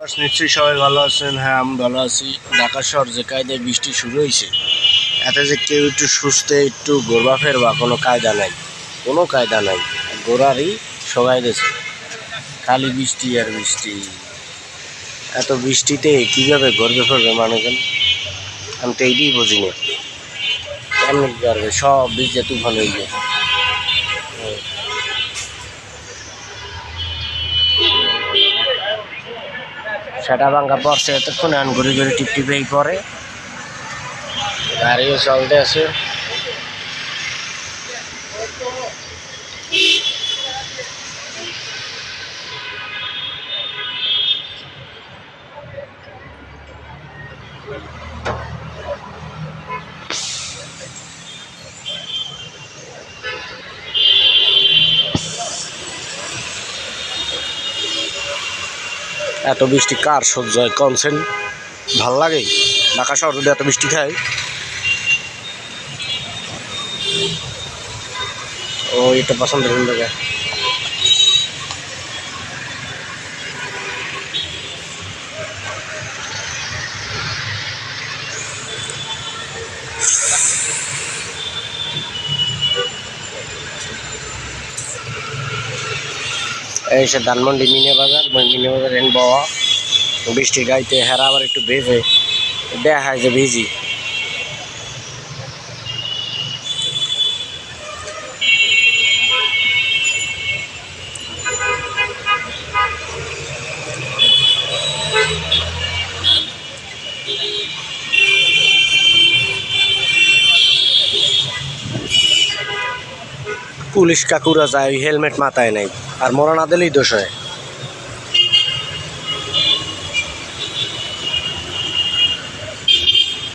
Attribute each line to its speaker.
Speaker 1: নিশ্চয়ই সবাই ভালো আছেন। হ্যাঁ আমি ভালো আছি। ঢাকা শহর যে কায়দায় বৃষ্টি শুরু হয়েছে, এতে যে কেউ একটু সুস্থে, একটু ঘোরবা ফেরবা, কোনো কায়দা নাই। কোনো কায়দা নাই। গোড়ারই সবাই গেছে। খালি বৃষ্টি আর বৃষ্টি। এত বৃষ্টিতে কীভাবে গর্বে ফেরবে মানুষজন? আমি তো এইটাই বুঝি না কেমন পারবে সব বীজে তুফান হয়ে গেছে। সেটা ভাঙ্গা পড়ছে এতক্ষণ আন ঘুরে ঘুরে টিপ টিপেই পরে গাড়িও চলতে আছে। এত বৃষ্টি কার সহ্য হয়? কনসেন ভালো লাগে? ঢাকা শহর যদি এত বৃষ্টি খায়। ও, এটা পছন্দ জায়গায় এই সে ধানমন্ডি মিনে বাজার মিনে বাজার এন বাবা। বৃষ্টি গাইতে হেরা আবার একটু ভেজে দেখা যে ভিজি। পুলিশ কাকুরা যায় হেলমেট মাথায় নাই আর মরা না দিলেই দোষ হয়।